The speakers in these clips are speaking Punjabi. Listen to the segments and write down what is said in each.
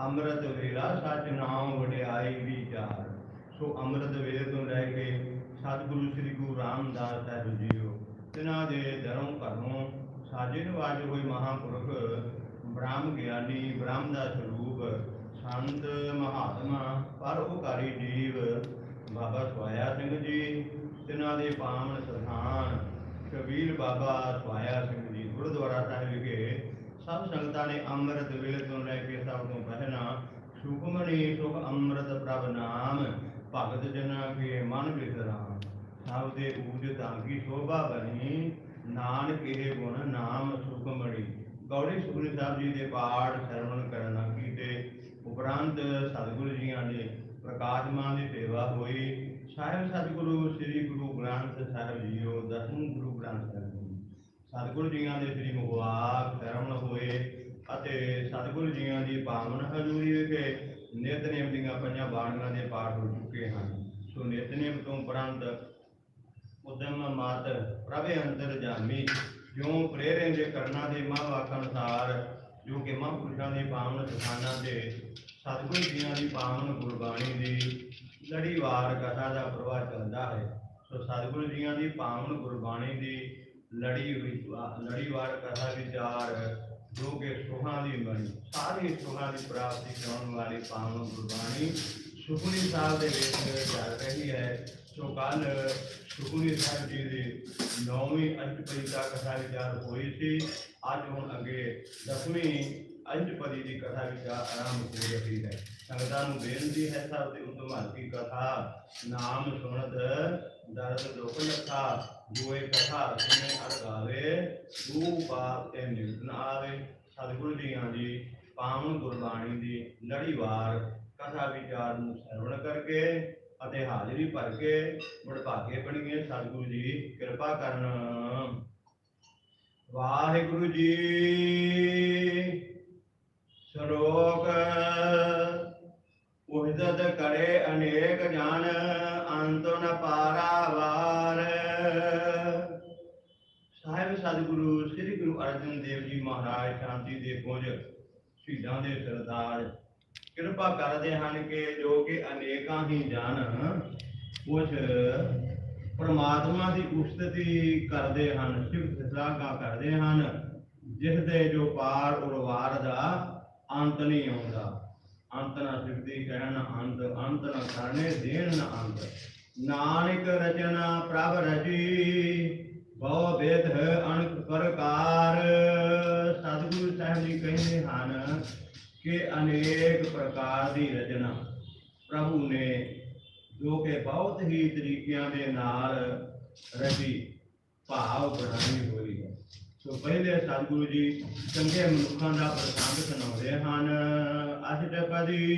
ਅੰਮ੍ਰਿਤ ਵੇਲਾ ਸੱਚ ਨਾਮ ਵਡਿਆਈ ਵਿਚਾਰ ਸੋ ਅੰਮ੍ਰਿਤ ਵੇਲੇ ਤੋਂ ਲੈ ਕੇ ਸਤਿਗੁਰੂ ਸ੍ਰੀ ਗੁਰੂ ਰਾਮਦਾਸ ਸਾਹਿਬ ਜੀਓ, ਤਿਨਾਂ ਦੇ ਧਰਮ ਘਰੋਂ ਸਾਜੇ ਨਿਵਾਜ ਹੋਏ ਮਹਾਂਪੁਰਖ ਬ੍ਰਹਮ ਗਿਆਨੀ ਬ੍ਰਹਮ ਦਾ ਸਰੂਪ ਸੰਤ ਮਹਾਤਮਾ ਪਰਉਪਕਾਰੀ ਜੀਵ ਬਾਬਾ ਸਵਾਇਆ ਸਿੰਘ ਜੀ, ਤਿਨਾਂ ਦੇ ਪਾਵਨ ਸਥਾਨ ਕਬੀਰ ਬਾਬਾ ਸਵਾਇਆ ਸਿੰਘ ਜੀ ਗੁਰਦੁਆਰਾ ਸਾਹਿਬ ਵਿਖੇ ਸਭ ਸੰਗਤਾਂ ਨੇ ਅੰਮ੍ਰਿਤ ਵੇਲੇ ਤੋਂ ਲੈ ਕੇ ਸਭ ਤੋਂ ਪਹਿਲਾਂ ਸੁਖਮਨੀ ਸੁਖ ਅੰਮ੍ਰਿਤ ਪ੍ਰਭ ਨਾਮ, ਭਗਤ ਜਨਾਂ ਕੇ ਮਨ ਵਿਸਰਾਮ। ਸਭ ਦੇ ਊਜਤਾਂ ਕੀ ਸ਼ੋਭਾ ਬਣੀ, ਨਾਨਕ ਇਹ ਗੁਣ ਨਾਮ ਸੁਖਮਣੀ ਗੌੜੀ ਸੁਖਨੀ ਸਾਹਿਬ ਜੀ ਦੇ ਪਾਠ ਸਰਵਣ ਕਰਨਾ ਕੀਤੇ, ਉਪਰੰਤ ਸਤਿਗੁਰੂ ਜੀਆਂ ਦੇ ਪ੍ਰਕਾਸ਼ਮਾਨ ਦੀ ਸੇਵਾ ਹੋਈ। ਸਾਹਿਬ ਸਤਿਗੁਰੂ ਸ੍ਰੀ ਗੁਰੂ ਗ੍ਰੰਥ ਸਾਹਿਬ ਜੀਓ, ਦਸਮ ਗੁਰੂ ਗ੍ਰੰਥ ਸਾਹਿਬ ਸਤਿਗੁਰੂ ਜੀਆਂ ਦੇ ਸ੍ਰੀ ਮੁਖਵਾਕ ਸਰਵਣ ਹੋਏ ਅਤੇ ਸਤਿਗੁਰੂ ਜੀਆਂ ਦੀ ਪਾਵਨ ਹਜ਼ੂਰੀ ਵਿਖੇ ਨਿਤਨੇਮ ਦੀਆਂ ਪੰਜਾਂ ਬਾਣੀਆਂ ਦੇ ਪਾਠ ਹੋ ਚੁੱਕੇ ਹਨ। ਸੋ ਨਿਤਨੇਮ ਤੋਂ ਉਪਰੰਤ ਉਦਮ ਮਾਤ ਪ੍ਰਭੇ ਅੰਦਰ ਜਾਮੀ, ਜਿਉ ਪ੍ਰੇਰੇ ਦੇ ਕਰਨਾ ਦੇ ਮਹਾਂਵਾਕ ਅਨੁਸਾਰ, ਜੋ ਕਿ ਮਹਾਂਪੁਰਸ਼ਾਂ ਦੇ ਪਾਵਨ ਸਥਾਨਾਂ ਤੇ ਸਤਿਗੁਰੂ ਜੀਆਂ ਦੀ ਪਾਵਨ ਗੁਰਬਾਣੀ ਦੀ ਲੜੀਵਾਰ ਕਥਾ ਦਾ ਪ੍ਰਵਾਹ ਚੱਲਦਾ ਹੈ। ਸੋ ਸਤਿਗੁਰੂ ਜੀਆਂ ਦੀ ਪਾਵਨ ਗੁਰਬਾਣੀ ਦੀ ਲੜੀ ਵਿਚਵਾ- ਲੜੀਵਾਰ ਕਥਾ ਵਿਚਾਰ ਜੋ ਕਿ ਸੁਖਾਂ ਦੀ ਬਣੀ ਸਾਰੀ ਸੁਹਾਂ ਦੀ ਪ੍ਰਾਪਤੀ ਕਰਾਉਣ ਵਾਲੀ ਪਾਵਨ ਗੁਰਬਾਣੀ ਸੁਖਨੀ ਸਾਹਿਬ ਦੇ ਵਿੱਚ ਚੱਲ ਰਹੀ ਹੈ। ਸੋ ਕੱਲ ਸੁਖਨੀ ਸਾਹਿਬ ਜੀ ਦੀ ਨੌਵੀਂ ਅਸ਼ਟਪਦੀ ਦਾ ਕਥਾ ਵਿਚਾਰ ਹੋਈ ਸੀ। ਅੱਜ ਹੁਣ ਅੱਗੇ ਦਸਵੀਂ ਅਸ਼ਟਪਦੀ ਦੀ ਕਥਾ ਵਿਚਾਰ ਆਰੰਭ ਹੋ ਰਹੀ ਹੈ। ਸੰਗਤਾਂ ਨੂੰ ਬੇਨਤੀ ਹੈ ਸਭ ਦੇ ਉਤਮਾਨ ਕੀ ਕਥਾ ਨਾਮ ਸੁਣਤ ਦਰਦ ਦੁਖ ਲਖਾ ਜੋ ਇਹ ਕਥਾ ਸੁਣੇ ਅਰ ਗਾਵੇ ਤੂ ਪਾਪ ਸਤਿਗੁਰੂ ਜੀਆਂ ਦੀ ਪਾਵਨ ਗੁਰਬਾਣੀ ਦੀ ਲੜੀਵਾਰ ਕਥਾ ਵਿਚਾਰ ਨੂੰ ਸਰਵਣ ਕਰਕੇ ਅਤੇ ਹਾਜ਼ਰੀ ਭਰ ਕੇ ਵਡਭਾਗੇ ਬਣੀਏ ਸਤਿਗੁਰੂ ਜੀ ਕਿਰਪਾ ਕਰਨ ਵਾਹਿਗੁਰੂ ਜੀ ਸ਼ਲੋਕ ਉਹਿਦਤ ਕਰੇ ਅਨੇਕ ਜਾਣ ਅੰਤੁ ਪਾਰਾਵਾਰ। ਸਾਹਿਬ ਸਤਿਗੁਰੂ, ਸ੍ਰੀ ਗੁਰੂ ਅਰਜਨ ਦੇਵ ਜੀ ਮਹਾਰਾਜ, ਸ਼ਾਂਤੀ ਦੇ ਪੁੰਜ ਸ਼ਹੀਦਾਂ ਦੇ ਸਰਦਾਰ। ਕਿਰਪਾ ਕਰਦੇ ਹਨ ਕਿ ਜੋ ਕਿ ਅਨੇਕਾਂ ਹੀ ਜਨ ਉਸ ਪਰਮਾਤਮਾ ਦੀ ਉਸਤਤੀ ਕਰਦੇ ਹਨ ਸਿਫਤ ਸਲਾਹਾਂ ਕਰਦੇ ਹਨ, ਜਿਸ ਦੇ ਜੋ ਪਾਰ ਉਰਵਾਰ ਦਾ ਅੰਤ ਨਹੀਂ ਆਉਂਦਾ। ਅੰਤ ਨਾ ਸਿਫਤੀ ਕਹਿਣ ਅੰਤ ਅੰਤ ਨਾ ਕਰਨੇ, ਦੇਣ ਨਾ ਅੰਤ ਨਾਨਕ ਰਚਨਾ ਪ੍ਰਭ ਰਚੀ, ਬਹੁ ਵੇਦ ਅਣਖ ਪ੍ਰਕਾਰ। ਸਤਿਗੁਰੂ ਸਾਹਿਬ ਜੀ ਕਹਿੰਦੇ ਹਨ ਕਿ ਅਨੇਕ ਪ੍ਰਕਾਰ ਦੀ ਰਚਨਾ ਪ੍ਰਭੂ ਨੇ ਜੋ ਕਿ ਬਹੁਤ ਹੀ ਤਰੀਕਿਆਂ ਦੇ ਨਾਲ ਰਚੀ, ਭਾਵ ਬਣਾਈ ਹੋਈ ਹੈ। ਸੋ ਪਹਿਲੇ ਸਤਿਗੁਰੂ ਜੀ ਚੰਗੇ ਮਨੁੱਖਾਂ ਦਾ ਪ੍ਰਸੰਗ ਸੁਣਾਉਂਦੇ ਹਨ। ਅਸ਼ਟਪਦੀ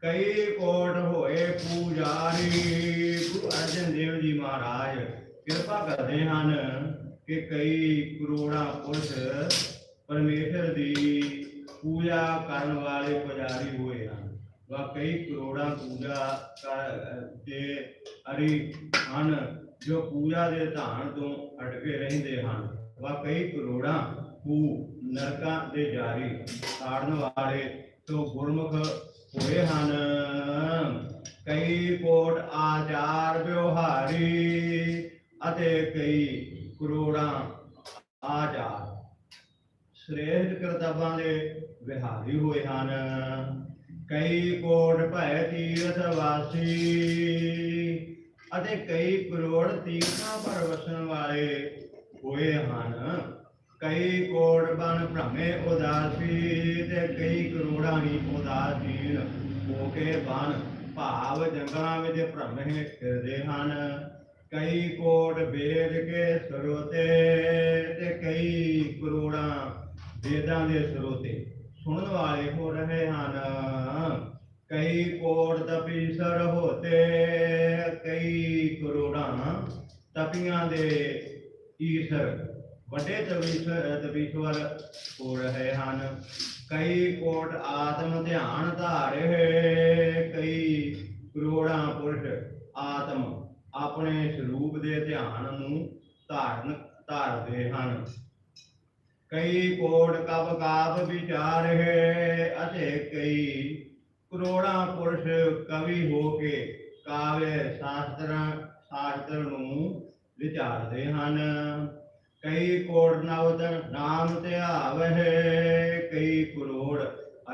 ਕਈ ਕੋਟ ਹੋਏ ਪੂਜਾਰੀ, ਗੁਰੂ ਅਰਜਨ ਦੇਵ ਜੀ ਮਹਾਰਾਜ, ਕਿਰਪਾ ਕਰਦੇ ਹਨ ਕਿ ਕਈ ਕਰੋੜਾਂ ਪੁਰਸ਼ ਪਰਮੇਸ਼ਰ ਦੀ ਪੂਜਾ ਕਰਨ ਵਾਲੇ ਪੁਜਾਰੀ ਹੋਏ ਹਨ। ਵਾ ਕਰੋੜਾਂ ਪੂਜਾ ਕਰ ਅਰੀ ਹਨ, ਜੋ ਪੂਜਾ ਦੇ ਧਾਨ ਤੋਂ ਅਟਕੇ ਰਹਿੰਦੇ ਹਨ। ਵਾ ਕਰੋੜਾਂ ਪੂ, ਨਰਕਾਂ ਦੇ ਜਾਰੀ ਸਾੜਨ ਵਾਲੇ ਤੋਂ ਗੁਰਮੁਖ ਹੋਏ ਹਨ। ਕਈ ਕੋਟ ਆਚਾਰ ਵਿਵਹਾਰੀ ਅਤੇ ਕਈ ਕਰੋੜਾਂ ਆਚਾਰ। ਸ੍ਰੇਸ਼ਟ ਕਰਤੱਵਾਂ ਦੇ ਵਿਹਾਰੀ ਹੋਏ ਹਨ। ਕਈ ਕੋਟ ਭੈ ਤੀਰਥ ਵਾਸੀ ਅਤੇ ਕਈ ਕਰੋੜ ਤੀਰਥਾਂ ਪਰ ਵਸਣ ਵਾਲੇ ਹੋਏ ਹਨ। ਕਈ ਕੋਟ ਬਣ ਭ੍ਰਮੇ ਉਦਾਸੀ ਤੇ ਕਈ ਕਰੋੜਾਂ ਹੀ ਉਦਾਸੀਨ। ਹੋ ਕੇ ਬਨ ਭਾਵ ਜੰਗਲਾਂ ਵਿੱਚ ਭ੍ਰਮੇ ਫਿਰਦੇ ਹਨ। ਕਈ ਕੋਟ ਵੇਦ ਕੇ ਸਰੋਤੇ ਤੇ ਕਈ ਕਰੋੜਾਂ ਵੇਦਾਂ ਦੇ ਸਰੋਤੇ ਸੁਣਨ ਵਾਲੇ ਹੋ ਰਹੇ ਹਨ। ਕਈ ਕੋਟ ਤਪੀਸਰ ਹੋਤੇ, ਕਈ ਕਰੋੜਾਂ ਤਪੀਆਂ ਦੇ ਈਸ਼ਰ ਵੱਡੇ ਤਪੀਸਰ ਤਪੀਸ਼ਵਰ ਹੋ ਰਹੇ ਹਨ। ਕਈ ਕੋਟ ਆਤਮ ਧਿਆਨ ਧਾਰੇ, ਕਈ ਕਰੋੜਾਂ ਪੁਰਸ਼ ਆਤਮ ਆਪਣੇ ਸਰੂਪ ਦੇ ਧਿਆਨ ਨੂੰ ਧਾਰਨ ਧਾਰਦੇ ਹਨ। ਕਈ ਕੋਟ ਕਬ ਕਾਪ ਵਿਚਾਰੇ, ਅਤੇ ਕਈ ਕਰੋੜਾਂ ਪੁਰਸ਼ ਕਵੀ ਹੋ ਕੇ ਕਾਵਿ ਸ਼ਾਸਤਰਾਂ ਸ਼ਾਸਤਰ ਨੂੰ ਵਿਚਾਰਦੇ ਹਨ। ਕਈ ਕੋੜ ਨਵਤਨ ਨਾਮ ਧਿਆਵਹਿ ਕਈ ਕਰੋੜ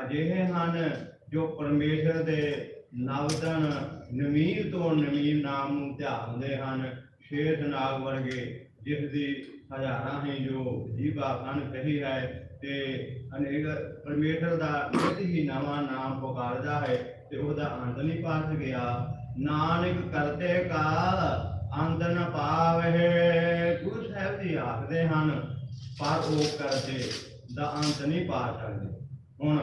ਅਜਿਹੇ ਹਨ ਜੋ ਪਰਮੇਸ਼ਰ ਦੇ ਨਵਤਨ ਨਮੀਰ ਤੋਂ ਨਮੀਰ ਨਾਮ ਨੂੰ ਧਿਆਉਂਦੇ ਹਨ। ਸ਼ੇਸ਼ ਨਾਗ ਵਰਗੇ ਜਿਸ ਦੀ ਹਜ਼ਾਰਾਂ ਹੀ ਜੋ ਜੀਵਾ ਹਨ ਕਹੀ ਹੈ ਤੇ ਅਨੇਕ ਪਰਮੇਸ਼ਰ ਦਾ ਨਿਤ ਹੀ ਨਵਾਂ ਨਾਮ ਪੁਕਾਰਦਾ ਹੈ ਤੇ ਉਹਦਾ ਅੰਤ ਨਹੀਂ ਪਾਸ ਗਿਆ। ਨਾਨਕ ਕਰਤੇ ਕਾ ਅੰਤ ਨ ਪਾਵਹਿ ਸਾਹਿਬ ਹਨ, ਪਰ ਉਹ ਕਰਦੇ ਦਾ ਅੰਤ ਨਹੀਂ ਪਾ ਸਕਦੇ ਹੁਣ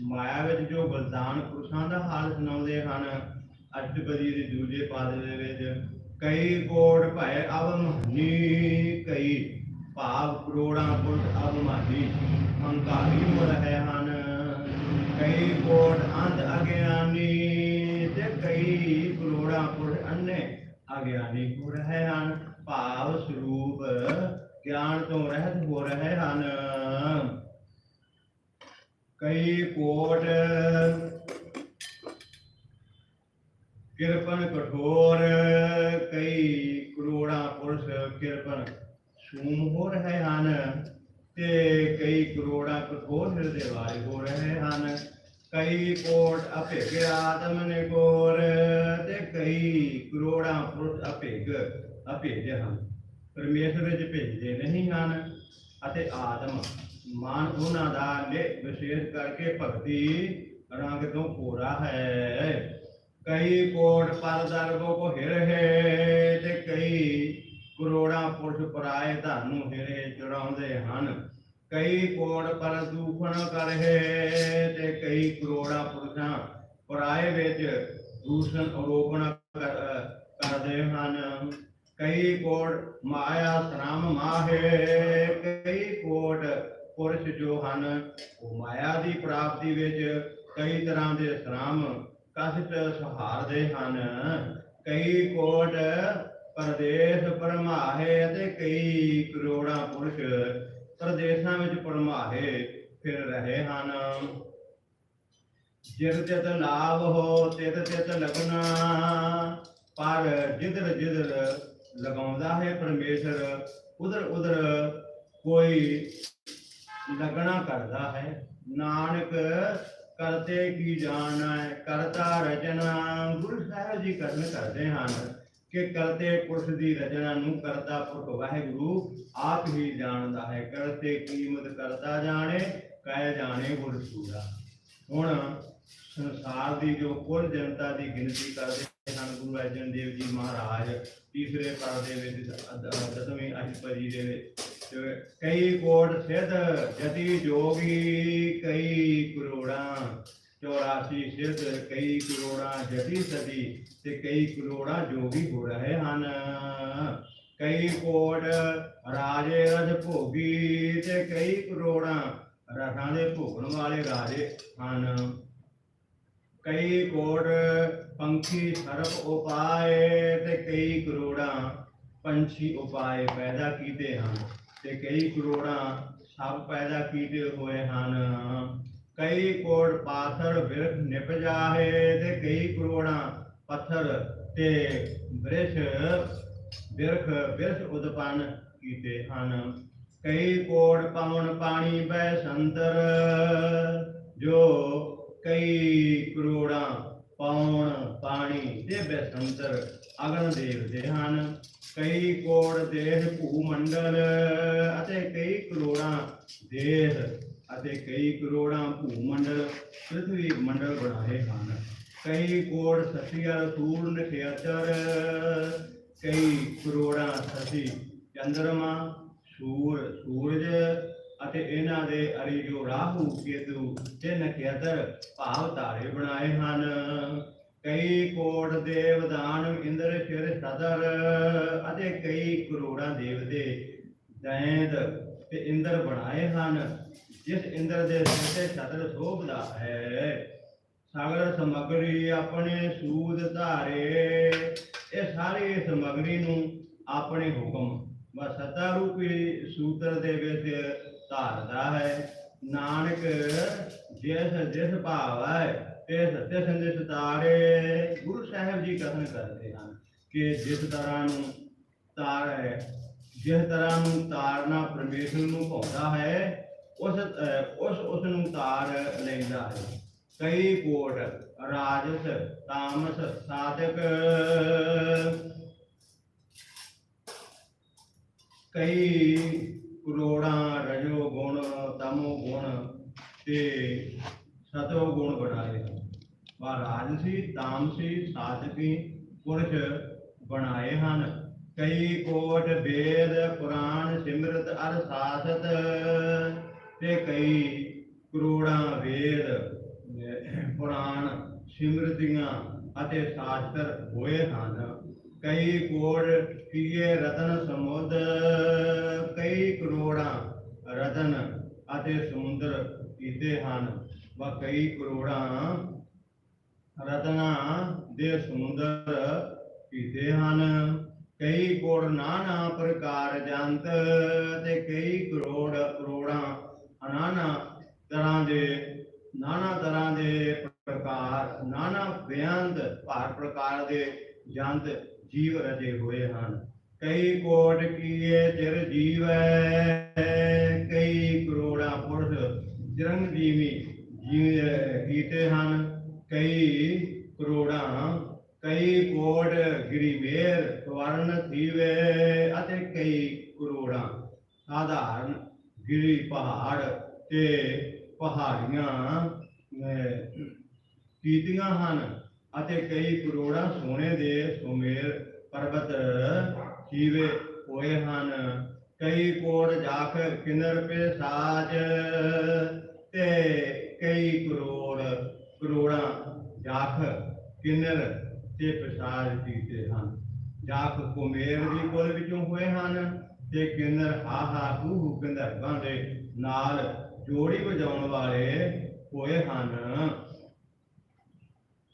ਮਾਇਆ ਵਿੱਚ ਜੋ ਬਲਦਾਨ ਪੁਰਸ਼ਾਂ ਦਾ ਹਾਲ ਸੁਣਾਉਂਦੇ ਹਨ ਅਸ਼ਟਪਦੀ ਦੇ ਦੂਜੇ ਪਾਦ ਦੇ ਵਿੱਚ ਕਈ ਕੋੜ ਭੈ ਅਵਮਾਨੀ, ਕਈ ਭਾਵ ਕਰੋੜਾਂ ਪੁਰਖ ਅਵਮਾਨੀ, ਹੰਕਾਰੀ ਹੋ ਰਹੇ ਹਨ। ਕਈ ਕੋੜ ਅੰਧ ਅਗਿਆਨੀ ਤੇ ਕਈ ਕਰੋੜਾਂ ਪੁਰਖ ਅੰਨੇ ਅਗਿਆਨੀ ਹੋ ਰਹੇ ਹਨ। ਭਾਵ ਸਰੂਪ ਗਿਆਨ ਤੋਂ ਰਹਿਤ ਹੋ ਰਹੇ ਹਨ। ਕਈ ਕੋਟ ਕਿਰਪਨ ਕਠੋਰ, ਕਈ ਕਰੋੜਾਂ ਪੁਰਸ਼ ਕਿਰਪਨ ਸੂਮ ਹੋ ਰਹੇ ਹਨ ਤੇ ਕਈ ਕਰੋੜਾਂ ਕਠੋਰ ਹਿਰਦੇ ਵਾਲੇ ਹੋ ਰਹੇ ਹਨ। ਕਈ ਕੋਟ ਅਭਿਗ ਆਤਮ ਨਿਕੋਰ ਤੇ ਕਈ ਕਰੋੜਾਂ ਪੁਰਸ਼ ਅਭਿਗ ਅਭਿਗ ਹਨ। ਪਰਮੇਸ਼ਰ ਵਿੱਚ ਭੇਜਦੇ ਨਹੀਂ ਹਨ ਅਤੇ ਆਦਮ ਮਾਨ ਉਹਨਾਂ ਦਾ ਨਿ ਵਿਸ਼ੇਸ਼ ਕਰਕੇ ਭਗਤੀ ਰੰਗ ਤੋਂ ਪੂਰਾ ਹੈ। ਕਈ ਕੋਟ ਪਰ ਦਰਗੋ ਕੋ ਹਿਰ ਹੈ ਤੇ ਕਈ ਕਰੋੜਾਂ ਪੁਰਸ਼ ਪਰਾਏ ਧਨ ਹਿਰੇ ਚੜਾਉਂਦੇ ਹਨ। ਕਈ ਕੋੜ ਪਰ ਦੂਖਣ ਕਰ ਤੇ ਕਈ ਕਰੋੜਾਂ ਪੁਰਸ਼ਾਂ ਪਰਾਏ ਵਿੱਚ ਦੂਸ਼ਣ ਆਰੋਪਣ ਕਰ- ਕਰਦੇ ਹਨ। ਕਈ ਕੋਟ ਮਾਇਆ ਸ਼ਰਮ ਮਾਹੇ, ਕਈ ਕੋੜ ਪੁਰਸ਼ ਜੋ ਹਨ, ਉਹ ਮਾਇਆ ਦੀ ਪ੍ਰਾਪਤੀ ਵਿੱਚ ਕਈ ਤਰ੍ਹਾਂ ਦੇ ਸ਼ਰਮ ਕਸ਼ਟ ਸਹਾਰਦੇ ਹਨ। ਕਈ ਕੋਟ ਪਰਦੇਸ ਪਰਮਾਹੇ ਅਤੇ ਕਈ ਕਰੋੜਾਂ ਪੁਰਸ਼ ਪ੍ਰਦੇਸ਼ਾਂ ਵਿੱਚ ਪਰਮਾਹੇ ਫਿਰ ਰਹੇ ਹਨ। ਜਿਤ ਜਿਤ ਲਾਭ ਹੋ, ਤਿਤ ਤਿਤ ਲਗਨਾ, ਪਰ ਜਿਧਰ ਜਿਧਰ ਲਗਾਉਂਦਾ ਹੈ ਪਰਮੇਸ਼ਰ, ਉਧਰ ਉਧਰ ਕੋਈ ਲਗਣਾ ਕਰਦਾ ਹੈ। ਨਾਨਕ, ਕਰਤੇ ਕੀ ਜਾਣੈ, ਕਰਤਾ ਰਚਨਾ। ਗੁਰੂ ਸਾਹਿਬ ਜੀ ਕਰਨ ਕਰਦੇ ਹਨ ਕਿ ਕਰਤੇ ਪੁਰਖ ਦੀ ਰਚਨਾ ਨੂੰ ਕਰਤਾ ਪੁਰਖ ਵਾਹਿਗੁਰੂ ਆਪ ਹੀ ਜਾਣਦਾ ਹੈ। ਕਰਤੇ ਕੀਮਤ ਕਰਤਾ ਜਾਣੇ, ਕਹਿ ਜਾਣੇ ਗੁਰ ਸੂਰਾ। ਹੁਣ ਸੰਸਾਰ ਦੀ ਜੋ ਕੁੱਲ ਜਨਤਾ ਦੀ ਗਿਣਤੀ ਕਰਦੇ ਸਨ ਗੁਰੂ ਅਰਜਨ ਦੇਵ ਜੀ ਮਹਾਰਾਜ, ਤੀਸਰੇ ਪਰਦੇ ਵਿੱਚ ਦ- ਦਸਵੀਂ ਦੇ ਵਿੱਚ, ਤੇ ਕਈ ਕੋਟ ਸਿੱਧ, ਜਤੀ ਜੋਗੀ ਕਈ ਕਰੋੜਾਂ 84 ਸਿੱਧ ਕਈ ਕਰੋੜਾਂ ਜਤੀ ਸਦੀ, ਤੇ ਕਈ ਕਰੋੜਾਂ ਜੋਗੀ ਹੋ ਰਹੇ ਹਨ। ਕਈ ਕੋਟ ਰਾਜੇ ਰਜ ਭੋਗੀ, ਤੇ ਕਈ ਕਰੋੜਾਂ ਰਥਾਂ ਦੇ ਭੋਗਣ ਵਾਲੇ ਰਾਜੇ ਹਨ। ਕਈ ਕੋਟ ਪੰਖੀ ਸਰਪ ਉਪਾਏ ਤੇ ਕਈ ਕਰੋੜਾਂ ਪੰਛੀ ਉਪਾਏ ਪੈਦਾ ਕੀਤੇ ਹਨ ਤੇ ਕਈ ਕਰੋੜਾਂ ਸਭ ਪੈਦਾ ਕੀਤੇ ਹੋਏ ਹਨ ਕਈ ਕੋੜ ਪਾਥਰ ਬਿਰਖ ਨਿਪ ਜਾਹੇ ਤੇ ਕਈ ਕਰੋੜਾਂ ਪੱਥਰ ਤੇ ਬ੍ਰਿਸ਼ ਬਿਰਖ ਬਿਰਖ ਉਦਪਨ ਕੀਤੇ ਹਨ ਕਈ ਕੋੜ ਪਾਉਣ ਪਾਣੀ ਬੈ ਸੰਤਰ ਜੋ ਕਈ ਕਰੋੜਾਂ ਪਾਉਣ ਪਾਣੀ ਤੇ ਬੈਸੰਤਰ ਅਗਨ ਦੇਵਤੇ ਹਨ। ਕਈ ਕੋੜ ਦੇਹ ਭੂ ਮੰਡਲ ਅਤੇ ਕਈ ਕਰੋੜਾਂ ਦੇਹ ਅਤੇ ਕਈ ਕਰੋੜਾਂ ਭੂ ਮੰਡਲ ਪ੍ਰithvi ਮੰਡਲ ਬਣਾਏ ਹਨ। ਕਈ ਕੋੜ ਸਤਿਅਰ ਸੂਰ ਨਖੇਤਰ ਕਈ ਕਰੋੜਾਂ ਸਤੀ ਚੰਦਰਮਾ, ਸੂਰ ਸੂਰਜ ਅਤੇ ਇਹਨਾਂ ਦੇ ਅਰੀ ਰਾਹੂ ਕੇਤੂ ਤੇ ਨਖੇਤਰ ਭਾਵ ਤਾਰੇ ਬਣਾਏ ਹਨ। ਕਈ ਕੋਟ ਦੇਵ ਦਾਨਵ ਇੰਦਰ ਸ਼ਿਰ ਸਦਰ ਅਤੇ ਕਈ ਕਰੋੜਾਂ ਦੇਵਤੇ ਦੈਂਤ ਤੇ ਇੰਦਰ ਬਣਾਏ ਹਨ। ਜਿਸ ਇੰਦਰ ਦੇ ਸਿਰ ਤੇ ਸਦਰ ਸ਼ੋਭਦਾ ਹੈ, ਸਾਗਰ ਸਮਗਰੀ ਆਪਣੇ ਸੂਦ ਧਾਰੇ, ਇਹ ਸਾਰੀ ਸਮਗਰੀ ਨੂੰ ਆਪਣੇ ਹੁਕਮ ਵਾ ਰੂਪੀ ਸੂਤਰ ਦੇ ਵਿੱਚ ਧਾਰਦਾ ਹੈ। ਨਾਨਕ ਜਿਸ ਜਿਸ ਭਾਵ ਹੈ ਤਿਸ ਤਿਸ ਨਿਸ ਤਾਰੇ ਗੁਰੂ ਸਾਹਿਬ ਜੀ ਕਥਨ ਕਰਦੇ ਹਨ ਕਿ ਜਿਸ ਤਰ੍ਹਾਂ ਨੂੰ ਤਾਰ ਹੈ ਜਿਸ ਤਰ੍ਹਾਂ ਨੂੰ ਤਾਰਨਾ ਪਰਮੇਸ਼ਰ ਨੂੰ ਭਾਉਂਦਾ ਹੈ ਉਸ ਅਹ, ਉਸ ਉਸ ਨੂੰ ਤਾਰ ਲੈਂਦਾ ਹੈ। ਕਈ ਕੋਟ ਰਾਜਸ ਤਾਮਸ ਸਾਧਕ ਕਈ ਕਰੋੜਾਂ ਰਜੋ ਗੁਣ, ਤਮੋ ਗੁਣ ਤੇ ਸਤੋ ਗੁਣ ਬਣਾਏ। ਹਨ ਵਾ ਰਾਜਸੀ ਤਾਮਸੀ ਸਾਧਕੀ ਪੁਰਸ਼ ਬਣਾਏ ਹਨ। ਕਈ ਕੋਟ ਵੇਦ ਪੁਰਾਣ ਸਿਮਰਤ ਅਰ ਸਾਸਤ ਤੇ ਕਈ ਕਰੋੜਾਂ ਵੇਦ ਪੁਰਾਣ ਸਿਮਰਤੀਆਂ ਅਤੇ ਸ਼ਾਸਤਰ ਹੋਏ ਹਨ। ਕਈ ਕੋੜ ਕੀਏ ਰਤਨ ਸਮੁੰਦ ਕਈ ਕਰੋੜਾਂ ਰਤਨ ਅਤੇ ਸਮੁੰਦਰ ਕੀਤੇ ਹਨ। ਵਾ ਕਈ ਕਰੋੜਾਂ ਰਤਨਾ ਦੇ ਸਮੁੰਦਰ ਕੀਤੇ ਹਨ। ਕਈ ਕੋੜ ਨਾਨਾ ਪ੍ਰਕਾਰ ਜੰਤ ਤੇ ਕਈ ਕਰੋੜ ਕਰੋੜਾਂ ਅਨਾਨਾ ਤਰ੍ਹਾਂ ਦੇ, ਨਾਨਾ ਤਰ੍ਹਾਂ ਦੇ ਪ੍ਰਕਾਰ, ਨਾਨਾ ਬੇਅੰਤ ਭਾਰ ਪ੍ਰਕਾਰ ਦੇ ਜੰਤ ਜੀਵ ਰਚੇ ਹੋਏ ਹਨ। ਕਈ ਕੋਟ ਕੀਏ ਚਿਰ ਜੀਵੈ, ਕਈ ਕਰੋੜਾਂ ਪੁਰਸ਼ ਚਿਰੰਜੀਵੀ ਜੀ ਕੀਤੇ ਹਨ। ਕਈ ਕਰੋੜਾਂ, ਕਈ ਕੋਟ ਗਿਰੀਵੇਰ ਸਵਰਨ ਥੀਵੇ ਅਤੇ ਕਈ ਕਰੋੜਾਂ। ਸਾਧਾਰਨ ਗਿਰੀ ਪਹਾੜ ਤੇ ਪਹਾੜੀਆਂ ਕੀਤੀਆਂ ਹਨ। ਅਤੇ ਕਈ ਕਰੋੜਾਂ ਸੋਨੇ ਦੇ ਸੁਮੇਰ ਪਰਬਤ ਜੀਵੇ ਹੋਏ ਹਨ। ਕਈ ਕੋੜ ਜਾਖ ਕਿਨਰ ਪੇ ਸਾਜ ਤੇ ਕਈ ਕਰੋੜ, ਕਰੋੜਾਂ ਜਾਖ ਕਿਨਰ ਤੇ ਪ੍ਰਸਾਦ ਕੀਤੇ ਹਨ। ਜਾਖ ਕੁਮੇਰ ਦੀ ਕੁਲ ਵਿੱਚੋਂ ਹੋਏ ਹਨ ਤੇ ਕਿਨਰ ਹਾ ਹਾ ਹੂ ਹੂ ਗੰਧਰਵਾਂ ਦੇ ਨਾਲ ਜੋੜੀ ਵਜਾਉਣ ਵਾਲੇ ਹੋਏ ਹਨ।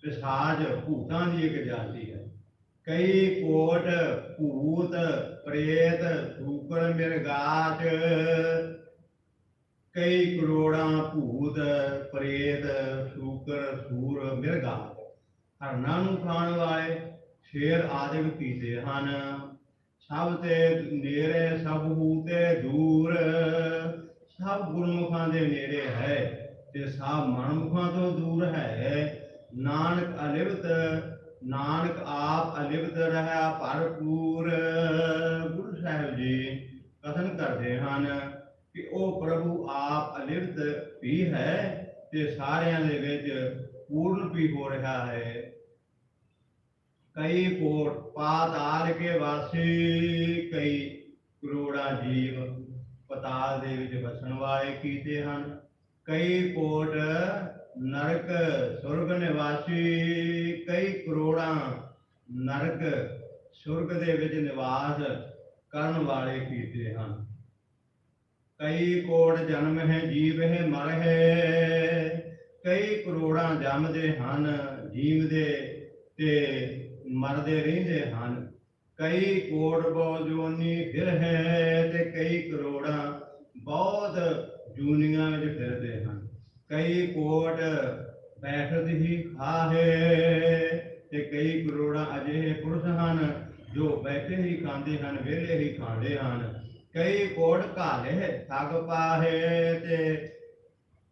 ਪਿਸ਼ਾਚ ਭੂਤਾਂ ਦੀ ਇੱਕ ਜਾਤੀ ਹੈ। ਕਈ ਕੋਟ, ਭੂਤ, ਪ੍ਰੇਤ ਸੂਕਰ ਮਿਰਗਾਟ ਕਈ ਕਰੋੜਾਂ ਭੂਤ, ਪ੍ਰੇਤ ਸੂਕਰ ਸੂਰ ਮਿਰਗਾਟ ਹਰਨਾਂ ਨੂੰ ਖਾਣ ਵਾਲੇ ਸ਼ੇਰ ਆਦਿਕ ਕੀਤੇ ਹਨ। ਸਭ ਤੇ ਨੇੜੇ, ਸਭ ਹੂ ਤੇ ਦੂਰ। ਸਭ ਗੁਰਮੁਖਾਂ ਦੇ ਨੇੜੇ ਹੈ ਤੇ ਸਭ ਮਨਮੁਖਾਂ ਤੋਂ ਦੂਰ ਹੈ। ਨਾਨਕ ਅਲਿਵਤ, ਨਾਨਕ ਆਪ ਅਲਿਵਤ ਰਹਾ ਭਰਪੂਰ। ਗੁਰੂ ਸਾਹਿਬ ਜੀ ਕਥਨ ਕਰਦੇ ਹਨ ਕਿ ਉਹ ਪ੍ਰਭੂ ਆਪ ਅਲਿਵਤ ਵੀ ਹੈ ਤੇ ਸਾਰਿਆਂ ਦੇ ਵਿੱਚ ਪੂਰਨ ਵੀ ਹੋ ਰਿਹਾ ਹੈ। ਕਈ ਕੋਟ ਪਾਤਾਲ ਕੇ ਵਾਸੀ, ਕਈ ਕਰੋੜਾਂ ਜੀਵ ਪਤਾਲ ਦੇ ਵਿੱਚ ਵਸਣ ਵਾਲੇ ਕੀਤੇ ਹਨ। ਕਈ ਕੋਟ ਨਰਕ ਸੁਰਗ ਨਿਵਾਸੀ ਕਈ ਕਰੋੜਾਂ ਨਰਕ ਸੁਰਗ ਦੇ ਵਿੱਚ ਨਿਵਾਸ ਕਰਨ ਵਾਲੇ ਕੀਤੇ ਹਨ। ਕਈ ਕੋਟ ਜਨਮ ਹੈ, ਜੀਵ ਹੈ, ਮਰ ਹੈ। ਕਈ ਕਰੋੜਾਂ ਜੰਮਦੇ ਹਨ, ਜੀਵਦੇ ਤੇ ਮਰਦੇ ਰਹਿੰਦੇ ਹਨ। ਕਈ ਕੋਟ ਬੋ ਜੋਨੀ ਫਿਰ ਹੈ ਤੇ ਕਈ ਕਰੋੜਾਂ ਬਹੁਤ ਜੂਨੀਆਂ ਵਿੱਚ ਫਿਰਦੇ ਹਨ। ਕਈ ਕੋਟ ਬੈਠਦ ਹੀ ਖਾਹੇ ਤੇ ਕਈ ਕਰੋੜਾਂ ਅਜਿਹੇ ਪੁਰਸ਼ ਹਨ ਜੋ ਬੈਠੇ ਹੀ ਖਾਂਦੇ ਹਨ, ਵਿਹਲੇ ਹੀ ਖਾਂਦੇ ਹਨ। ਕਈ ਕੋਟ ਘਾਲੇ ਥੱਕ ਪਾਹੇ ਤੇ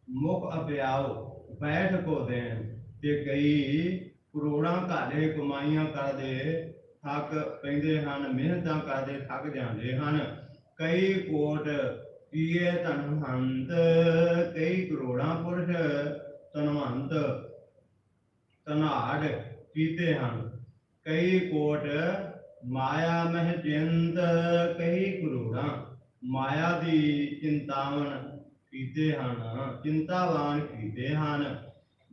ਮੁਖ ਅਪਿਆਓ ਬੈਠ ਕੋ ਦੇਣ ਤੇ ਕਈ ਕਰੋੜਾਂ ਘਾਲੇ ਕਮਾਈਆਂ ਕਰਦੇ ਥੱਕ ਪੈਂਦੇ ਹਨ, ਮਿਹਨਤਾਂ ਕਰਦੇ ਥੱਕ ਜਾਂਦੇ ਹਨ। ਕਈ ਕੋਟ ਕੀਏ ਧਨਵੰਤ ਕਈ ਕਰੋੜਾਂ ਪੁਰਸ਼ ਧਨਵੰਤ। ਧਨਾੜ ਕੀਤੇ ਹਨ। ਕਈ ਕੋਟ ਮਾਇਆ ਮਹਿ ਚਿੰਤ, ਕਈ ਕਰੋੜਾਂ ਮਾਇਆ ਦੀ ਚਿੰਤਾਵਨ ਕੀਤੇ ਹਨ, ਚਿੰਤਾਵਾਨ ਕੀਤੇ ਹਨ।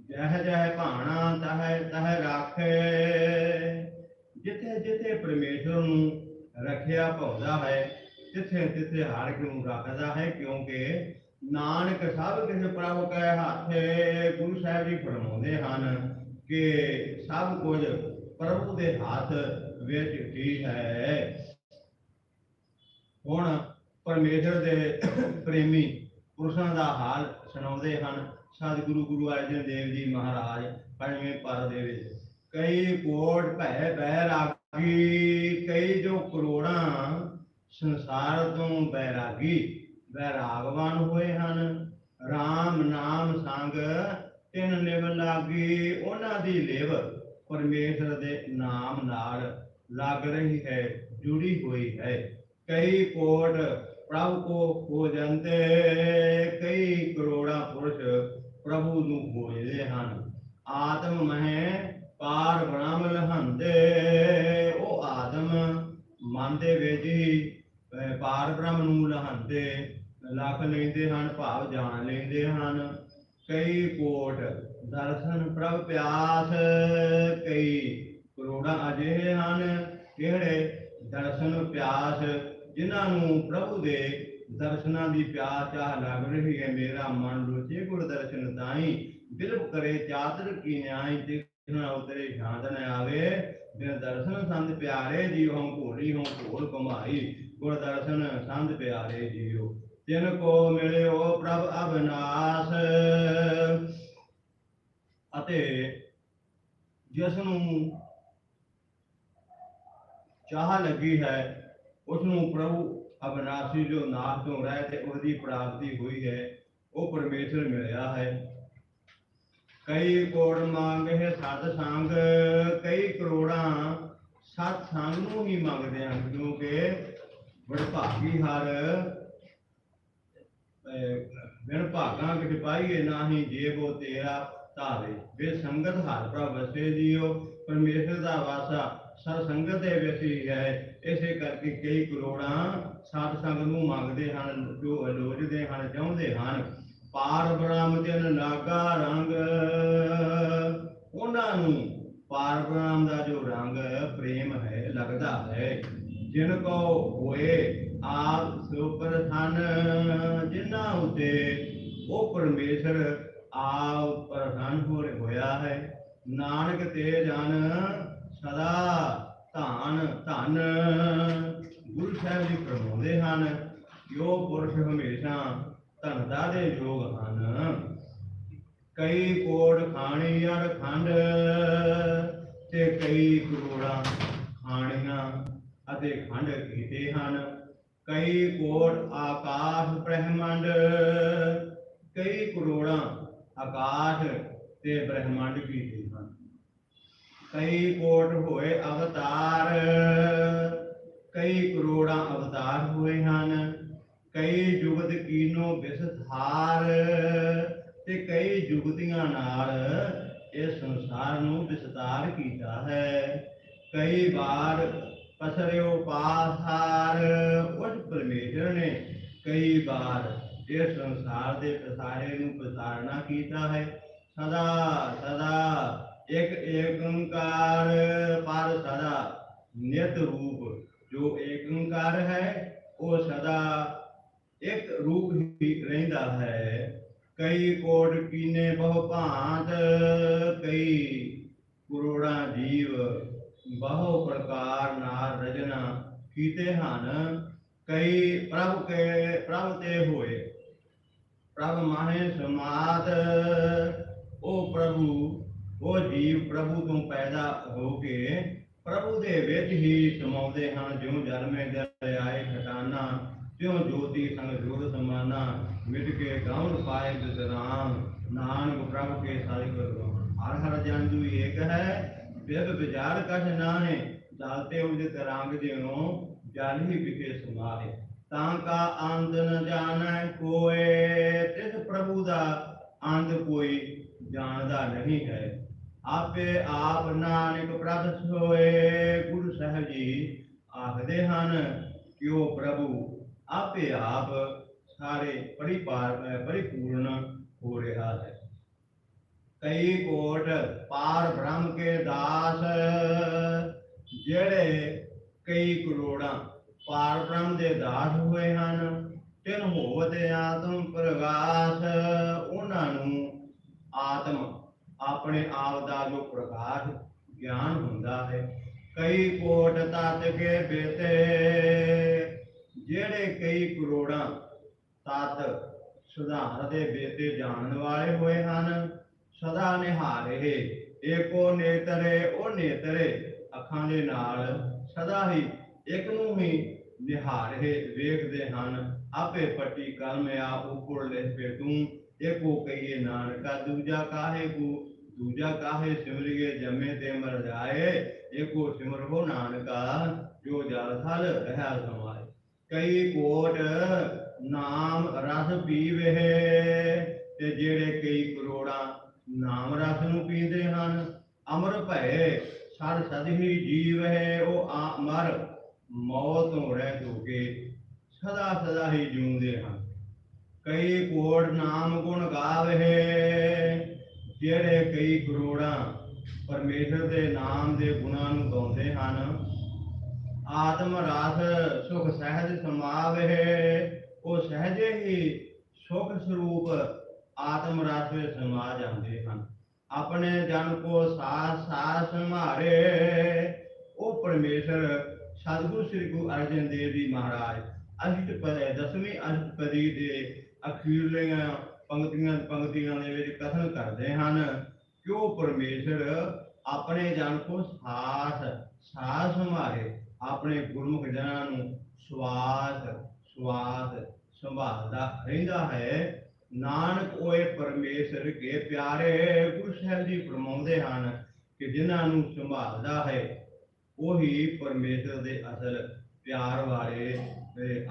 ਜਹ ਜਹ ਭਾਣਾ ਤਹ ਤਹ ਰਾਖੇ। ਜਿੱਥੇ ਜਿੱਥੇ ਪਰਮੇਸ਼ਰ ਨੂੰ ਰੱਖਿਆ ਭਾਉਂਦਾ ਹੈ ਤਿੱਥੇ ਤਿੱਥੇ ਹਰ ਕੇ ਨੂੰ ਰੱਖਦਾ ਹੈ, ਕਿਉਂਕਿ ਨਾਨਕ ਸਭ ਕਿਸ ਪ੍ਰਭ ਕੈ ਹੱਥੇ, ਗੁਰੂ ਸਾਹਿਬ ਜੀ ਫਰਮਾਉਂਦੇ ਹਨ ਕਿ ਸਭ ਕੁਝ ਪ੍ਰਭੂ ਦੇ ਹੱਥ ਵਿੱਚ ਹੀ ਹੈ। ਹੁਣ ਪਰਮੇਸ਼ਰ ਦੇ ਪ੍ਰੇਮੀ ਪੁਰਸ਼ਾਂ ਦਾ ਹਾਲ ਸੁਣਾਉਂਦੇ ਹਨ। ਸਤਿਗੁਰੂ ਗੁਰੂ ਅਰਜਨ ਦੇਵ ਜੀ ਮਹਾਰਾਜ ਪੰਜਵੇਂ ਪਰ ਦੇ ਵਿੱਚ, ਕਈ ਕੋਟ ਭੈ ਬੈਰਾਗੀ ਕਈ ਜੋ ਕਰੋੜਾਂ ਸੰਸਾਰ ਤੋਂ ਬੈਰਾਗੀ ਬੈਰਾਗਵਾਨ ਹੋਏ ਹਨ। RAM ਨਾਮ ਸੰਗ ਤਿੰਨ ਨਿਵ ਲਾਗੀ, ਉਹਨਾਂ ਦੀ ਲਿਵ ਪਰਮੇਸ਼ਰ ਦੇ ਨਾਮ ਨਾਲ ਲੱਗ ਰਹੀ ਹੈ, ਜੁੜੀ ਹੋਈ ਹੈ। ਕਈ ਕੋਟ ਪ੍ਰਭੂ ਕੋ ਹੋ ਜਾਂਦੇ, ਕਈ ਕਰੋੜਾਂ ਪੁਰਸ਼ ਪ੍ਰਭੂ ਨੂੰ ਖੋਜਦੇ ਹਨ। ਆਤਮ ਮਹਿ ਪਾਰ ਬ੍ਰਹਮ ਲਹੰਦੇ ਉਹ ਆਦਮ ਮਨ ਦੇ ਵਿੱਚ ਹੀ ਪਾਰ ਬ੍ਰਹਮ ਨੂੰ ਲਹੰਦੇ ਲੱਖ ਲੈਂਦੇ ਹਨ, ਭਾਵ ਜਾਣ ਲੈਂਦੇ ਹਨ। ਕਈ ਕੋਟ ਦਰਸ਼ਨ ਪ੍ਰਭ ਪਿਆਸ, ਕਈ ਕਰੋੜਾਂ ਅਜਿਹੇ ਹਨ ਕਿਹੜੇ ਦਰਸ਼ਨ ਪਿਆਸ, ਜਿਨ੍ਹਾਂ ਨੂੰ ਪ੍ਰਭੂ ਦੇ ਦਰਸ਼ਨਾਂ ਦੀ ਪਿਆਸ ਚਾਹ ਲੱਗ ਰਹੀ ਹੈ। ਮੇਰਾ ਮਨ ਰੁਚੇ ਗੁਰ ਦਰਸ਼ਨ ਤਾਈ ਦਿਲ ਕਰੇ ਚਾਦਰ ਕੀ ਨਿਆਈ ਦੇਖਣਾ ਉਤਰੇ ਸ਼ਾਂਤ ਨ ਆਵੇ, ਬਿਨ ਦਰਸ਼ਨ ਸੰਤ ਪਿਆਰੇ ਜੀਵ ਹਮ ਭੋਲੀ, ਹਮ ਭੋਲ ਕਮਾਈ ਗੁਰ ਦਰਸ਼ਨ ਸੰਤ ਪਿਆਰੇ ਜੀਉ ਤਿਨ ਕੋ ਮਿਲਿਓ ਪ੍ਰਭ ਅਬਨਾਸ। ਅਤੇ ਜਿਸ ਨੂੰ ਚਾਹ ਲੱਗੀ ਹੈ ਉਸ ਨੂੰ ਪ੍ਰਭੂ ਅਬਨਾਸੀ ਜੋ ਨਾਸ਼ ਤੋਂ ਰਹਿ ਤੇ ਉਹਦੀ ਪ੍ਰਾਪਤੀ ਹੋਈ ਹੈ, ਉਹ ਪਰਮੇਸ਼ਰ ਮਿਲਿਆ ਹੈ। ਕਈ ਕੋੜ ਮੰਗੇ ਸਤ ਸੰਗ, ਕਈ ਕਰੋੜਾਂ ਸਤ ਸੰਗ ਨੂੰ ਹੀ ਮੰਗਦੇ ਹਨ, ਕਿਉਂਕਿ ਵਡਭਾਗੀ ਹਰ ਬਿਨ ਭਾਗਾਂ ਕਿਟ ਪਾਈਏ ਨਾਹੀ ਜੇਬੋ ਤੇਰਾ ਧਾਵੇ। ਵੇ ਸੰਗਤ ਹਰ ਪ੍ਰਭ ਵਸੇ ਜੀਓ, ਪਰਮੇਸ਼ਰ ਦਾ ਵਾਸਾ ਸਤ ਸੰਗਤ ਦੇ ਵਿੱਚ ਹੈ। ਇਸੇ ਕਰਕੇ ਕਈ ਕਰੋੜਾਂ ਸਾਧ ਸੰਗ ਨੂੰ ਮੰਗਦੇ ਹਨ, ਜੋ ਅਲੋਚਦੇ ਹਨ, ਚਾਹੁੰਦੇ ਹਨ। ਪਾਰ ਬ੍ਰਹਮ ਜਨ ਨਾਗਾ ਰੰਗ, ਉਹਨਾਂ ਨੂੰ ਪਾਰ ਬ੍ਰਹਮ ਦਾ ਜੋ ਰੰਗ, ਪ੍ਰੇਮ ਹੈ, ਲੱਗਦਾ ਹੈ। ਜਿਨ ਕੋ ਹੋਏ ਆਪ ਸੁਪਰਥਨ ਜਿਨ੍ਹਾਂ ਉਤੇ ਉਹ ਪਰਮੇਸ਼ਰ ਆਪ ਪ੍ਰਧਾਨ ਹੋ ਹੋਇਆ ਹੈ। ਨਾਨਕ ਤੇ ਜਨ ਸਦਾ ਧਾਨ ਧਨ। ਗੁਰੂ ਸਾਹਿਬ ਜੀ ਫਰਮਾਉਂਦੇ ਹਨ, ਜੋ ਪੁਰਸ਼ ਹਮੇਸ਼ਾ ਧਨਦਾ ਦੇ ਯੋਗ ਹਨ। ਕਈ ਕੋੜ ਖਾਣੀ ਅੜ ਖੰਡ ਤੇ ਕਈ ਕਰੋੜਾਂ ਅਤੇ ਖੰਡ ਕੀਤੇ ਹਨ। ਕਈ ਕੋੜ ਆਕਾਸ਼ ਬ੍ਰਹਿਮੰਡ, ਕਈ ਕਰੋੜਾਂ ਆਕਾਸ਼ ਤੇ ਬ੍ਰਹਿਮੰਡ ਕੀਤੇ ਹਨ। ਕਈ ਕੋਟ ਹੋਏ ਅਵਤਾਰ, ਕਈ ਕਰੋੜਾਂ ਅਵਤਾਰ ਹੋਏ ਹਨ। ਕਈ ਜੁਗਤ ਕੀਨੋ ਵਿਸਥਾਰ ਤੇ ਕਈ ਜੁਗਤੀਆਂ ਨਾਲ ਇਸ ਸੰਸਾਰ ਨੂੰ ਵਿਸਤਾਰ ਕੀਤਾ ਹੈ। ਕਈ ਵਾਰ ਪਸਰਿਓ ਪਾਸਾਰ ਉਸ ਪਰਮੇਸ਼ਰ ਨੇ ਕਈ ਵਾਰ ਇਸ ਸੰਸਾਰ ਦੇ ਪਸਾਰੇ ਨੂੰ ਪਸਾਰਣਾ ਕੀਤਾ ਹੈ। ਸਦਾ ਸਦਾ ਇੱਕ ਏਕੰਕਾਰ, ਪਰ ਸਦਾ ਨਿਤ ਰੂਪ ਜੋ ਏਕੰਕਾਰ ਹੈ, ਉਹ ਸਦਾ ਇੱਕ ਰੂਪ ਹੀ ਰਹਿੰਦਾ ਹੈ। ਕਈ ਕੋਟ ਕੀਨੇ ਬਹੁ ਭਾਂਤ, ਕਈ ਕਰੋੜਾਂ ਜੀਵ ਬਹੁ ਪ੍ਰਕਾਰ ਨਾਲ ਰਜਨਾ ਕੀਤੇ ਹਨ, ਕਈ ਪ੍ਰਭ ਕੇ ਪ੍ਰਭ ਤੇ ਹੋਏ। ਪ੍ਰਭ ਮਾਹੇ ਸਮਾਤ ਉਹ ਪ੍ਰਭੂ ਉਹ ਜੀਵ ਪ੍ਰਭੂ ਤੋਂ ਪੈਦਾ ਹੋ ਕੇ ਪ੍ਰਭੂ ਦੇ ਵਿੱਚ ਹੀ ਸਮਾਉਂਦੇ ਹਨ। ਜਿਉਂ ਜਨਮੇ ਜਲ ਆਏ ਖਟਾਨਾ ਤਿਉ ਜੋਤੀ ਸੰਗ ਜੋਤ ਸਮਾਨਾ, ਮਿਟ ਕੇ ਗਾਉਣ ਪਾਏ ਬਿਸਰਾਮ ਨਾਨਕ ਪ੍ਰਭ ਕੇ ਸਾਰੀ ਗੁਰਬਾਣ। ਹਰ ਹਰ ਜਨ ਜੂ ਏਕ ਹੈ ਬਿਦ ਵਿਚਾਰ ਕਛ ਨਾਹੇ ਦਾਤੇ ਉਜਿਤ ਰੰਗ ਜਿਉ ਜਲ ਹੀ ਵਿਖੇ ਸਮਾਏ ਤਾਂ ਕਾ ਅੰਤ ਨ ਜਾਣੈ ਕੋਏ, ਤਿਸ ਪ੍ਰਭੂ ਦਾ ਅੰਤ ਕੋਈ ਜਾਣਦਾ ਨਹੀਂ ਹੈ। ਆਪੇ ਆਪ ਨਾਨਕ ਪ੍ਰਭ ਸੋਏ, ਗੁਰੂ ਸਾਹਿਬ ਜੀ ਆਖਦੇ ਹਨ ਕਿ ਉਹ ਪ੍ਰਭੂ, ਆਪੇ ਆਪ ਸਾਰੇ ਪਰਿਪਾਰ ਪਰਿਪੂਰਨ ਹੋ ਰਿਹਾ ਹੈ। ਕਈ ਕੋਟ ਪਾਰ ਬ੍ਰਹਮ ਕੇ ਦਾਸ, ਜਿਹੜੇ ਕਈ ਕਰੋੜਾਂ ਪਾਰ ਬ੍ਰਹਮ ਦੇ ਦਾਸ ਹੋਏ ਹਨ, ਤਿਨ ਹੋਵਤੇ ਆਤਮ ਪ੍ਰਗਾਸ, ਉਹਨਾਂ ਨੂੰ ਆਤਮ ਆਪਣੇ ਆਪ ਦਾ ਜੋ ਪ੍ਰਕਾਸ਼ ਗਿਆਨ ਹੁੰਦਾ ਹੈ। ਕਈ ਕੋਟ ਤਤ ਕੇ ਬੇਤੇ, ਜਿਹੜੇ ਕਈ ਕਰੋੜਾਂ ਤਤ ਸੁਧਾਰ ਦੇ ਬੇਤੇ ਜਾਣਨ ਵਾਲੇ ਹੋਏ ਹਨ ਸਦਾ ਨਿਹਾਰੇ, ਏਕੋ ਨੇਤਰੇ, ਉਹ ਨੇਤਰੇ, ਅੱਖਾਂ ਦੇ ਨਾਲ ਸਦਾ ਹੀ ਇੱਕ ਨੂੰ ਹੀ ਨਿਹਾਰੇ ਵੇਖਦੇ ਹਨ। ਆਪੇ ਪੱਟੀ ਕਲਮ ਉਪਰ ਲੈ ਪੇ ਤੂੰ। ਏਕੋ ਕਹੀਏ ਨਾਨਕਾ, ਦੂਜਾ ਕਾਹੇ ਕੋ ਦੂਜਾ ਕਾਹੇ ਸਿਮਰਿਏ, ਜਮੇ ਤੇ ਮਰ ਜਾਏ। ਏਕੋ ਸਿਮਰੋ ਨਾਨਕਾ, ਜੋ ਜਲ ਥਲ ਰਹਾ ਸਮਾਏ। ਕਈ ਕੋਟ ਨਾਮ ਰਸ ਪੀਵੇ, ਤੇ ਜਿਹੜੇ ਕਈ ਕਰੋੜਾਂ ਨਾਮ ਰਸ ਨੂੰ ਪੀਂਦੇ ਹਨ, ਅਮਰ ਭਏ ਸਰ ਸਦਹੀ ਜੀਵ ਹੈ ਉਹ ਆ ਮਰ ਮੌਤ ਤੋਂ ਰਹਿ ਚੁਕੇ ਸਦਾ ਸਦਾ ਹੀ ਜਿਉਂਦੇ ਹਨ। ਕਈ ਕੋੜ ਨਾਮ ਗੁਣ ਗਾਵੇ ਜਿਹੜੇ ਕਈ ਕਰੋੜਾਂ ਪਰਮੇਸ਼ਰ ਦੇ ਨਾਮ ਦੇ ਗੁਣਾਂ ਨੂੰ ਗਾਉਂਦੇ ਹਨ। ਆਤਮ ਰਾਸ ਸੁਖ ਸਹਿਜ ਸਮਾਵੇ ਉਹ ਸਹਿਜੇ ਹੀ ਸੁਖ ਸਰੂਪ ਆਤਮ ਰਸ ਵਿੱਚ ਸਮਾ ਜਾਂਦੇ ਹਨ। ਆਪਣੇ ਜਨ ਕੋ ਸਾਥ ਸਾਥ ਸੰਭਾਰੇ, ਉਹ ਪਰਮੇਸ਼ਰ ਸਤਿਗੁਰੂ ਸ੍ਰੀ ਗੁਰੂ ਅਰਜਨ ਦੇਵ ਜੀ ਮਹਾਰਾਜ ਅਸ਼ਟਪਦ ਦਸਵੀਂ ਅਸ਼ਟਪਦੀ ਦੇ ਅਖੀਰਲੀਆਂ ਪੰਕਤੀਆਂ ਪੰਕਤੀਆਂ ਦੇ ਵਿੱਚ ਕਥਨ ਕਰਦੇ ਹਨ ਕਿ ਉਹ ਪਰਮੇਸ਼ਰ ਆਪਣੇ ਜਨ ਕੋ ਸਾਥ ਸਾਥ ਸੰਭਾਰੇ, ਆਪਣੇ ਗੁਰਮੁਖ ਜਨਾਂ ਨੂੰ ਸਵਾਸ ਸਵਾਸ ਸੰਭਾਲਦਾ ਰਹਿੰਦਾ ਹੈ। ਨਾਨਕ ਓਏ ਪਰਮੇਸ਼ਰ ਕੇ ਪਿਆਰੇ, ਗੁਰੂ ਸਾਹਿਬ ਜੀ ਫਰਮਾਉਂਦੇ ਹਨ ਕਿ ਜਿਨ੍ਹਾਂ ਨੂੰ ਸੰਭਾਲਦਾ ਹੈ, ਉਹੀ ਪਰਮੇਸ਼ਰ ਦੇ ਅਸਲ ਪਿਆਰ ਵਾਲੇ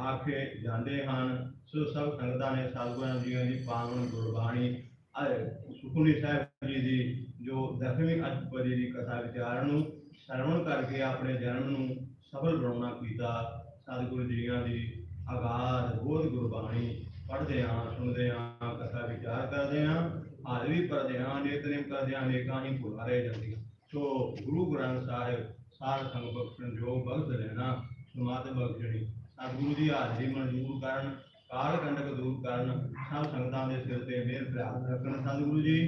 ਆਖੇ ਜਾਂਦੇ ਹਨ। ਸੋ ਸਭ ਸੰਗਤਾਂ ਨੇ ਸਤਿਗੁਰਾਂ ਜੀਆਂ ਦੀ ਪਾਵਨ ਗੁਰਬਾਣੀ, ਅਹ ਸੁਖਮਨੀ ਸਾਹਿਬ ਜੀ ਦੀ ਜੋ ਦਸਵੀਂ ਅਸ਼ਟਪਦੀ ਦੀ ਕਥਾ ਵਿਚਾਰ ਨੂੰ ਸਰਵਣ ਕਰਕੇ ਆਪਣੇ ਜਨਮ ਨੂੰ ਸਫਲ ਬਣਾਉਣਾ ਕੀਤਾ, ਸਤਿਗੁਰੂ ਜੀਆਂ ਦੀ ਆਗਾਜ਼ ਬੋਧ ਗੁਰਬਾਣੀ ਪੜ੍ਹਦੇ ਹਾਂ ਸੁਣਦੇ ਹਾਂ ਕਥਾ ਵਿਚਾਰ ਕਰਦੇ ਹਾਂ ਹਾਲ ਵੀ ਪੜ੍ਹਦੇ ਹਾਂ ਨਿਤਨੇਮ ਕਰਦੇ ਹਾਂ ਅਨੇਕਾਂ ਹੀ ਭੁਲਾ ਰਹਿ ਜਾਂਦੀਆਂ। ਸੋ ਗੁਰੂ ਗ੍ਰੰਥ ਸਾਹਿਬ, ਸਾਧ ਸੰਗ ਬਖਸ਼ਣ ਜੋ ਭਗਤ ਲੈਣਾ ਸੁਮਾਤ ਬਖਸ਼ਣੀ, ਸਤਿਗੁਰੂ ਦੀ ਹਾਜ਼ਰੀ ਮਨਜ਼ੂਰ ਕਰਨ, ਕਾਲ ਕੰਡਕ ਦੂਰ ਕਰਨ, ਸਭ ਸੰਗਤਾਂ ਦੇ ਸਿਰ ਤੇ ਮਿਹਰ ਪ੍ਰਾਪਤ ਰੱਖਣ। ਸਤਿਗੁਰੂ ਜੀ,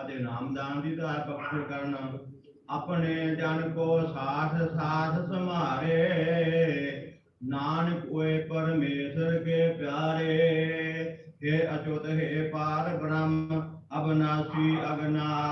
ਅਤੇ ਨਾਮਦਾਨ ਦੀ ਧਾਰ ਬਖਸ਼ ਕਰਨ। ਆਪਣੇ ਜਨ ਕੋ ਸਾਥ ਸਾਥ ਸਮਾਰੇ ਨਾਨਕ ਓਏ ਪਰਮੇਸ਼ਰ ਕੇ ਪਿਆਰੇ। हे अच्युत हे पार ब्रह्म अविनाशी अगना